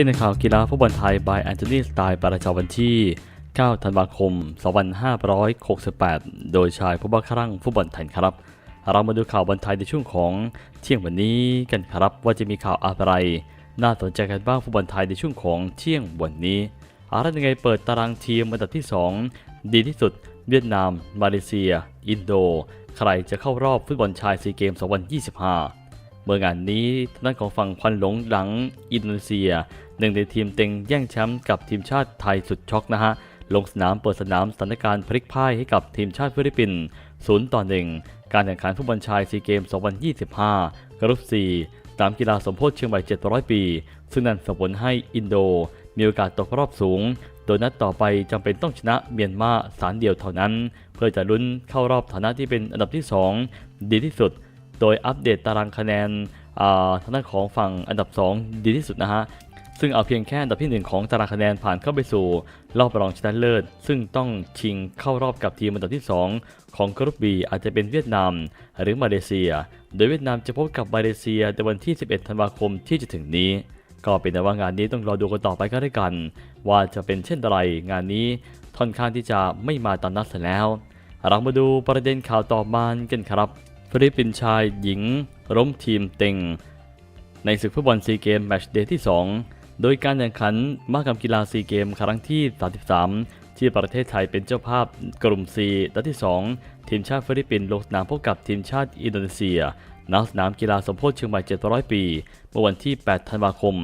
ที่ในข่าวกีฬาฟุตบอลไทยบายแอนโทนีสไตล์ประจำวันที่ 9 ธันวาคม 2568 โดยชายผู้บ้าคลั่งฟุตบอลไทยครับ เรามาดูข่าวบอลไทยในช่วงของเที่ยงวันนี้กันครับว่าจะมีข่าวอะไร น่าสนใจกันบ้างฟุตบอลไทยในช่วงของเที่ยงวันนี้อะไรยังไงเปิดตารางทีมอันดับที่ 2 ดีที่สุด เวียดนาม มาเลเซีย อินโด ใครจะเข้ารอบฟุตบอลชายซีเกม 2025เมื่องานนี้ทางด้านของฝั่งควันหลงหลังอินโดนีเซีย หนึ่งในทีมเต็งแย่งแชมป์กับทีมชาติไทยสุดช็อกนะฮะ ลงสนามเปิดสนามสถานการณ์พลิกพ่ายให้กับทีมชาติฟิลิปปินส์0ต่อ1การแข่งขันฟุตบอลชายซีเกม 2025 กรุ๊ป4สนามกีฬาสมโพธิเชียงใหม่ 700 ปี ซึ่งนั่นส่งผลให้อินโด มีโอกาสตกรอบสูง โดยนัดต่อไปจำเป็นต้องชนะเมียนมาสารเดียวเท่านั้น เพื่อจะลุ้นเข้ารอบฐานะที่เป็นอันดับที่ 2 ดีที่สุด โดยอัปเดตตารางคะแนนอ่าทางด้านของฝั่งอันดับ 2 ดีที่สุดนะฮะ ซึ่งเอาเพียงแค่อันดับที่ 1 ของตารางคะแนนผ่านเข้าไปสู่ รอบรองชนะเลิศ ซึ่งต้องชิงเข้ารอบกับทีมอันดับที่ 2 ของกรุ๊ปบีอาจจะเป็นเวียดนาม หรือมาเลเซีย โดยเวียดนามจะพบกับมาเลเซียในวันที่ 11 ธันวาคมที่จะถึงนี้ ก็เป็นแต่ว่างานนี้ต้องรอดูกันต่อไปก็ได้กัน ว่าจะเป็นเช่นไร งานนี้ค่อนข้างที่จะไม่มาตามนัดเสียแล้ว เรามาดูประเด็นข่าวต่อมากันครับฟิลิปปินส์ชายหญิงล้มทีมเต็ง ในศึกฟุตบอลซีเกมแมตช์เดย์ที่ 2 โดยการแข่งขันมหกรรมกีฬาซีเกมครั้งที่ 33 ที่ประเทศไทยเป็นเจ้าภาพกลุ่ม C นัดที่ 2 ทีมชาติฟิลิปปินส์ลงสนามพบกับทีมชาติอินโดนีเซียณสนามกีฬาสมโพธิเชียงใหม่700 ปี เมื่อวันที่ 8 ธันวาคม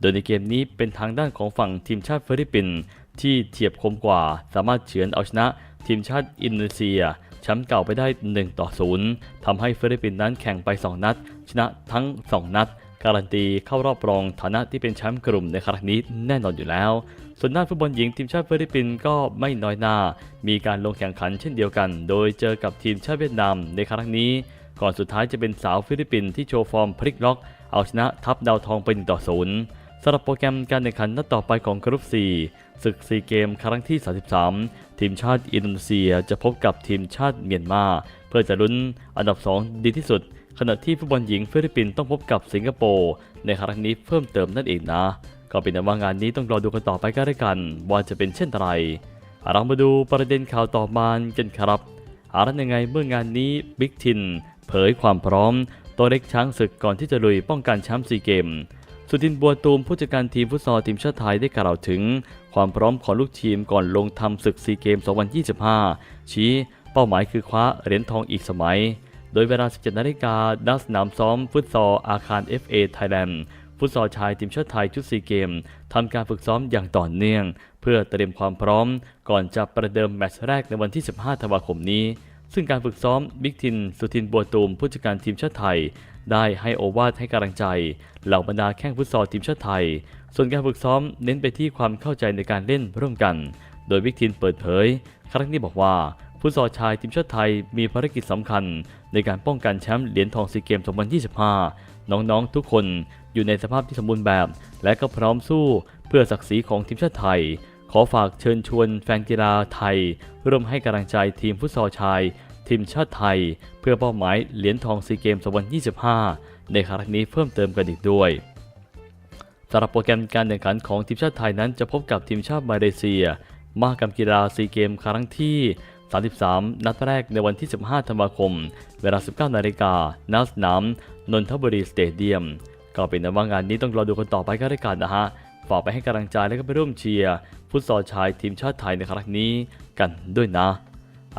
โดยในเกมนี้เป็นทางด้านของฝั่งทีมชาติฟิลิปปินส์ที่เทียบคมกว่า สามารถเฉือนเอาชนะ ทีมชาติอินโดนีเซียแชมป์เก่าไปได้ 1 ต่อ 0ทำให้ฟิลิปปินส์นั้นแข่งไป 2 นัด ชนะทั้ง 2 นัด การันตีเข้ารอบรองฐานะที่เป็นแชมป์กลุ่มในครั้งนี้แน่นอนอยู่แล้ว ส่วนด้านฟุตบอลหญิงทีมชาติฟิลิปปินส์ก็ไม่น้อยหน้า มีการลงแข่งขันเช่นเดียวกัน โดยเจอกับทีมชาติเวียดนามในครั้งนี้ ก่อนสุดท้ายจะเป็นสาวฟิลิปปินส์ที่โชว์ฟอร์มพลิกล็อก เอาชนะทัพดาวทองไป1ต่อ0สำหรับโปรแกรมการแข่งขันนัดต่อไปของกรุ๊ป 4 ศึกซีเกมครั้งที่ 33 ทีมชาติอินโดนีเซียจะพบกับทีมชาติเมียนมา เพื่อจะลุ้นอันดับ 2 ดีที่สุด ขณะที่ฟุตบอลหญิงฟิลิปปินส์ต้องพบกับสิงคโปร์ในครั้งนี้เพิ่มเติมนั่นเองนะ ก็เป็นว่างานนี้ต้องรอดูกันต่อไปก็ได้กัน ว่าจะเป็นเช่นไรเรามาดูประเด็นข่าวต่อมากันครับอะไรยังไงเมื่องานนี้บิ๊กทิน เผยความพร้อม ตัวเล็กช้างศึกก่อนที่จะลุยป้องกันแชมป์ซีเกม สุทินบัวตูมผู้จัดการทีมฟุตซอลทีมชาติไทยได้กล่าวถึง ความพร้อมของลูกทีมก่อนลงทำศึกซีเกม 2025 ชี้เป้าหมายคือคว้าเหรียญทองอีกสมัย ดยเวลา 17 นาฬิกาณสนามซ้อมฟุตซอลอาคาร FA Thailand ฟุตซอลชายทีมชาติไทยชุดซีเกมทำการฝึกซ้อมอย่างต่อเนื่อง เพื่อเตรียมความพร้อม ก่อนจะประเดิมแมตช์แรกในวันที่ 15 ธันวาคมนี้ ซึ่งการฝึกซ้อมบิ๊กทิน สุทินบัวตูมผู้จัดการทีมชาติไทย ได้ให้โอวาทให้กำลังใจ เหล่าบรรดาแข้งฟุตซอลทีมชาติไทย ส่วนการฝึกซ้อมเน้นไปที่ความเข้าใจในการเล่นร่วมกัน โดยบิ๊กทินเปิดเผย ครั้งนี้บอกว่า ฟุตซอลชายทีมชาติไทยมีภารกิจสำคัญ ในการป้องกันแชมป์เหรียญทองซีเกม 2025 น้องๆทุกคนอยู่ในสภาพที่สมบูรณ์แบบ และก็พร้อมสู้เพื่อศักดิ์ศรีของทีมชาติไทย ขอฝากเชิญชวนแฟนกีฬาไทย ร่วมให้กำลังใจทีมฟุตซอลชาย ทีมชาติไทย เพื่อเป้าหมายเหรียญทองซีเกม 2025 ในครั้งนี้เพิ่มเติมกันอีกด้วยสำหรับโปรแกรมการแข่งขันของทีมชาติไทยนั้นจะพบกับทีมชาติมาเลเซียมหกรรมกีฬาซีเกมครั้งที่ 33 นัดแรกในวันที่ 15 ธันวาคม เวลา 19 นาฬิกาณสนามนนทบุรีสเตเดียม ก็เป็นว่างานนี้ต้องรอดูกันต่อไปก็ได้กันนะฮะ ฝากไปให้กำลังใจและก็ไปร่วมเชียร์ฟุตซอลชายทีมชาติไทยในครั้งนี้กันด้วยนะ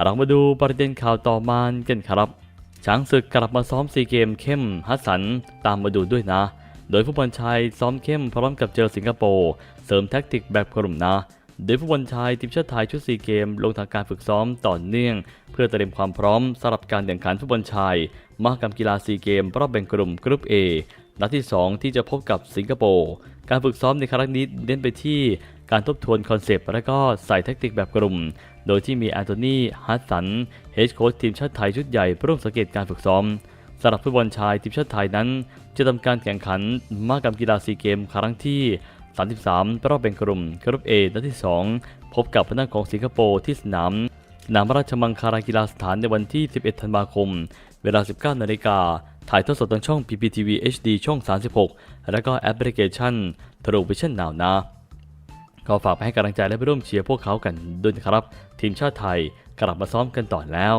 เรามาดูประเด็นข่าวต่อมากันครับช้างศึกกลับมาซ้อมซีเกมเข้มฮัสสันตามมาดูด้วยนะ โดยฟุตบอลชายซ้อมเข้มพร้อมกับเจอสิงคโปร์เสริมแท็กติกแบบกลุ่มนะ โดยฟุตบอลชายทีมชาติไทยชุดซีเกม ลงทางการฝึกซ้อมต่อเนื่อง เพื่อเตรียมความพร้อมสำหรับการแข่งขันฟุตบอลชาย มหกรรมกีฬาซีเกมรอบแบ่งกลุ่มกรุ๊ป A นัดที่ 2 ที่จะพบกับสิงคโปร์การฝึกซ้อมในครั้งนี้เน้นไปที่การทบทวนคอนเซปต์และก็ใส่แท็กติกแบบกลุ่ม โดยที่มีแอนโทนีฮัตสันเฮดโค้ชทีมชาติไทยชุดใหญ่ร่วมสังเกตการฝึกซ้อมสำหรับฟุตบอลชายทีมชาติไทยนั้น จะทำการแข่งขันมหกรรมกีฬาซีเกมครั้งที่ 33 รอบแบ่งกลุ่มกรุ๊ป A นัดที่ 2 พบกับพนักของสิงคโปร์ที่สนามสนามราชมังคลากีฬาสถานในวันที่ 11 ธันวาคม เวลา 19 นาฬิกา ถ่ายทอดสดทางช่อง PPTV HD ช่อง 36 แล้วก็แอปพลิเคชัน True Vision Now นะก็ฝากไปให้กำลังใจและไปร่วมเชียร์พวกเขากันด้วยนะครับ ทีมชาติไทยกลับมาซ้อมกันต่อแล้ว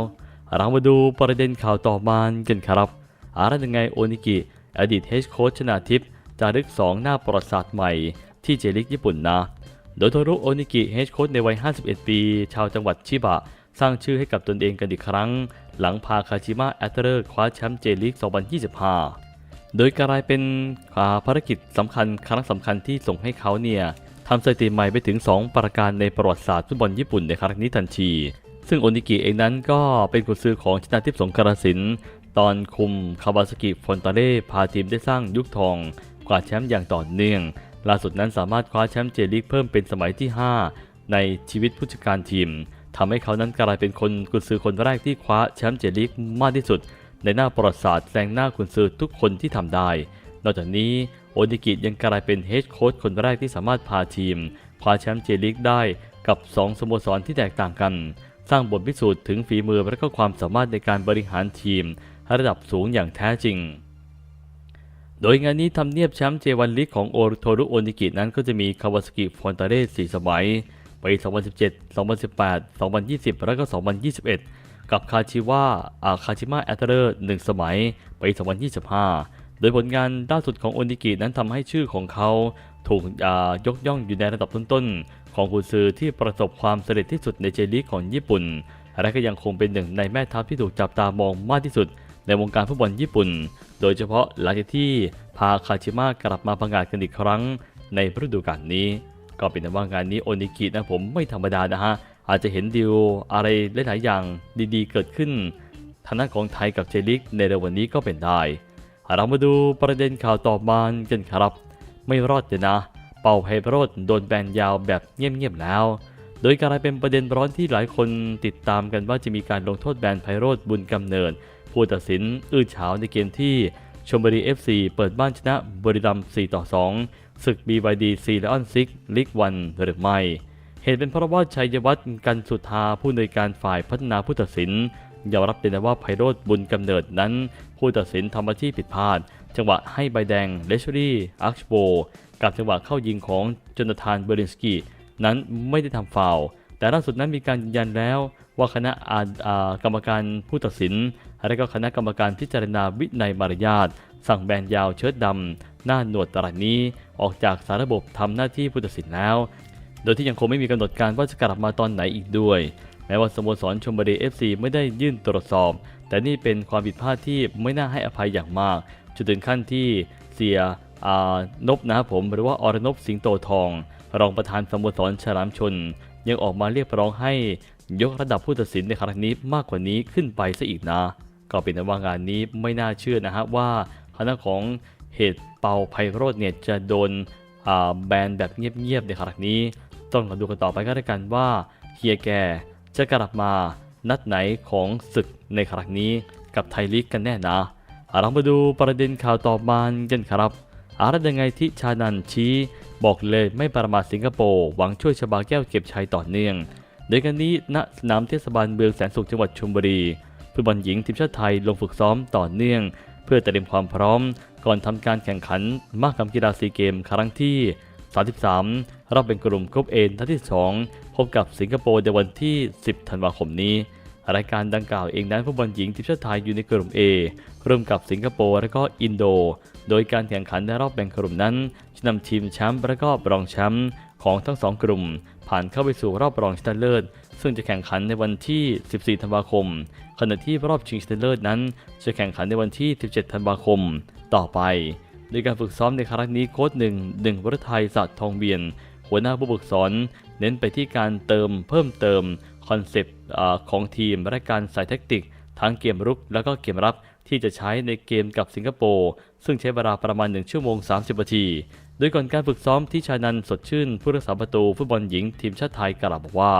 เรามาดูประเด็นข่าวต่อมากันครับอะไรยังไงโอนิกิ อดีตเฮดโค้ชชนาทิพย์จารึก 2 หน้าประวัติศาสตร์ใหม่ ที่เจลิกญี่ปุ่นนะ โดยโทรุโอนิกิเฮดโค้ชในวัย 51 ปี ชาวจังหวัดชิบะ สร้างชื่อให้กับตนเองกันอีกครั้ง หลังพาคาชิมะแอตเตอร์คว้าแชมป์เจลิก 2025 โดยกลายเป็นาภารกิจสำคัญครั้งสำคัญที่ส่งให้เขาเนี่ยทำสถิติใหม่ไปถึง 2 ประการในประวัติศาสตร์ฟุตบอลญี่ปุ่นในครั้งนี้ทันที ซึ่งโอนิกิเองนั้นก็เป็นกุญซือของชนาทิพย์สงกรสินตอนคุมคาวาซากิฟอนตาเล่พาทีมได้สร้างยุคทอง กว่าแชมป์อย่างต่อเนื่อง ล่าสุดนั้นสามารถคว้าแชมป์เจลีกเพิ่มเป็นสมัยที่ 5 ในชีวิตผู้จัดการทีมทำให้เขานั้นกลายเป็นคนกุนซือคนแรกที่คว้าแชมป์เจลีกมากที่สุด ในหน้าประวัติศาสตร์แซงหน้ากุนซือทุกคนที่ทำได้ นอกจากนี้โอนิกิยังกลายเป็นเฮดโค้ชคนแรกที่สามารถพาทีมคว้าแชมป์เจลีกได้กับ 2 สโมสรที่แตกต่างกัน สร้างบทพิสูจน์ถึงฝีมือและก็ความสามารถในการบริหารทีมระดับสูงอย่างแท้จริง โดยงานนี้ทำเนียบแชมป์เจวันลีกของโอโทรุโอนิกินั้นก็จะมีคาวาสกิฟอนตาเร่4สมัยปี 2017 2018 2020 และก็ 2021 กับคาชิวะอาคาชิมะแอตเตอร์1สมัยปี 2025 โดยผลงานล่าสุดของโอนิกินั้นทำให้ชื่อของเขาถูกยกย่องอยู่ในระดับต้นๆ ของกุนซือที่ประสบความสำเร็จที่สุดในเจลีกของญี่ปุ่น และก็ยังคงเป็นหนึ่งในแม่ทัพที่ถูกจับตามองมากที่สุด ในวงการฟุตบอลญี่ปุ่น โดยเฉพาะหลังจากที่พาคาชิมะกลับมาพังงาดกันอีกครั้งในฤดูกาลนี้ ก็เป็นว่างานนี้โอนิกินะผมไม่ธรรมดานะฮะ อาจจะเห็นดีลอะไรหลายๆอย่างดีๆ เกิดขึ้นทางด้านของไทยกับเจลิกในเร็ววันนี้ก็เป็นได้ เรามาดูประเด็นข่าวต่อมากันครับ ไม่รอดเลยนะ เป่าไพโรดโดนแบนยาวแบบเงียบๆแล้วโดยกลายเป็นประเด็นร้อนที่หลายคนติดตามกันว่าจะมีการลงโทษแบนไพโรดบุญกำเนิด ผู้ตัดสินอื้อฉาวในเกมที่ชมบุรี FC เปิดบ้านชนะบริรัมย์4ต่อ 2 ศึก BYD ซีเลออนซิกลิกวันหรือไม่ เหตุเป็นเพราะว่าชัยวัฒน์กันสุธาผู้ในวยการฝ่ายพัฒนาผู้ตัดสินยอมรับเลยนะว่าไพโรดบุญกำเนิดนั้น ผู้ตัดสินทำหน้าที่ผิดพลาด จังหวะให้ใบแดงเลชอรี่อาร์ชโบกับจังหวะเข้ายิงของจนทานเบรินสกี้นั้นไม่ได้ทำฟาวแต่ล่าสุดนั้นมีการยืนยันแล้วว่าคณะกรรมการผู้ตัดสิน และก็คณะกรรมการพิจารณาวินัยมารยาทสั่งแบนยาวเชิดดำ หน้าหนวดตลาดนี้ ออกจากสารระบบทำหน้าที่ผู้ตัดสินแล้ว โดยที่ยังคงไม่มีกำหนดการว่าจะกลับมาตอนไหนอีกด้วย แม้ว่าสโมสรชมบุรี FC ไม่ได้ยื่นตรวจสอบ แต่นี่เป็นความผิดพลาดที่ไม่น่าให้อภัยอย่างมากจนถึงขั้นที่เสียนบนะครับผมหรือว่าอรนบสิงโตทอง รองประธานสโมสรฉลามชน ยังออกมาเรียกร้องให้ยกระดับผู้ตัดสินในครั้งนี้มากกว่านี้ขึ้นไปซะอีกนะ ก็เป็นว่างานนี้ไม่น่าเชื่อนะฮะว่าคณะของเหตุเปาไพโรธเนี่ยจะโดนแบนแบบเงียบๆในครั้งนี้ ต้องมาดูกันต่อไปก็แล้วกันว่าเฮียแกจะกลับมานัดไหนของศึกในครั้งนี้กับไทยลีกกันแน่นะเรามาดูประเด็นข่าวต่อมากันครับอะไรยังไงที่ชานันชี้บอกเลยไม่ประมาทสิงคโปร์หวังช่วยชบาแก้วเก็บชัยต่อเนื่องโดยกันนี้ณสนามเทศบาลเมืองแสนสุขจังหวัดชลบุรี ฟุตบอลหญิงทีมชาติไทยลงฝึกซ้อมต่อเนื่อง เพื่อเตรียมความพร้อม ก่อนทำการแข่งขันมหกรรมกีฬาซีเกมครั้งที่ 33 รอบเป็นกลุ่มกรุ๊ปเอนัดที่ 2 พบกับสิงคโปร์ในวันที่ 10 ธันวาคมนี้ รายการดังกล่าวเองนั้นฟุตบอลหญิงทีมชาติไทยอยู่ในกลุ่ม A ร่วมกับสิงคโปร์และก็อินโด โดยการแข่งขันในรอบแบ่งกลุ่มนั้นจะนำทีมแชมป์และก็รองแชมป์ของทั้งสองกลุ่ม ผ่านเข้าไปสู่รอบรองชนะเลิศ ซึ่งจะแข่งขันในวันที่ 14 ธันวาคม ขณะที่รอบชิงชนะเลิศนั้น จะแข่งขันในวันที่ 17 ธันวาคม ต่อไปโดยการฝึกซ้อมในครั้งนี้โค้ชหนึ่งหนึ่งวรไทยสัตว์ทองเวียน หัวหน้าผู้ฝึกสอน เน้นไปที่การเติมเพิ่มเติมคอนเซปต์ของทีมและการใส่แทคติกทั้งเกมรุกและก็เกมรับที่จะใช้ในเกมกับสิงคโปร์ซึ่งใช้เวลาประมาณ 1 ชั่วโมง 30 นาที โดยก่อนการฝึกซ้อมที่ชานันสดชื่น ผู้รักษาประตูฟุตบอลหญิงทีมชาติไทยกล่าวบอกว่า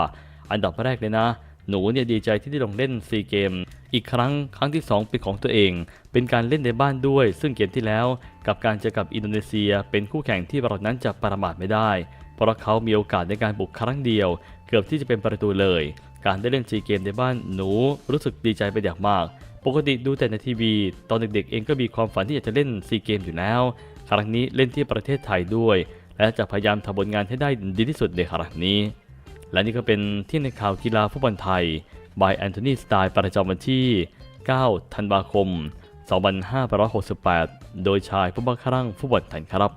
อันดับแรกเลยนะ หนูเนี่ยดีใจที่ได้ลงเล่นซีเกมอีกครั้งครั้งที่ 2 เป็นของตัวเอง เป็นการเล่นในบ้านด้วย ซึ่งเกมที่แล้วกับการเจอกับอินโดนีเซีย เป็นคู่แข่งที่เรานั้นจะประมาทไม่ได้ เพราะเขามีโอกาสในการบุกครั้งเดียว เกือบที่จะเป็นประตูเลย การได้เล่นซีเกมในบ้านหนูรู้สึกดีใจเป็นอย่างมาก ปกติดูแต่ในทีวี ตอนเด็กๆ เองก็มีความฝันที่อยากจะเล่นซีเกมอยู่แล้ว ครั้งนี้เล่นที่ประเทศไทยด้วย และจะพยายามทำผลงานให้ได้ดีที่สุดในครั้งนี้ และนี่ก็เป็นที่ในข่าวกีฬาฟุตบอลไทย by Anthony Style ประจำวันที่ 9 ธันวาคม 2568 โดยชายผู้บังคับรังฟุตบอลไทยครับ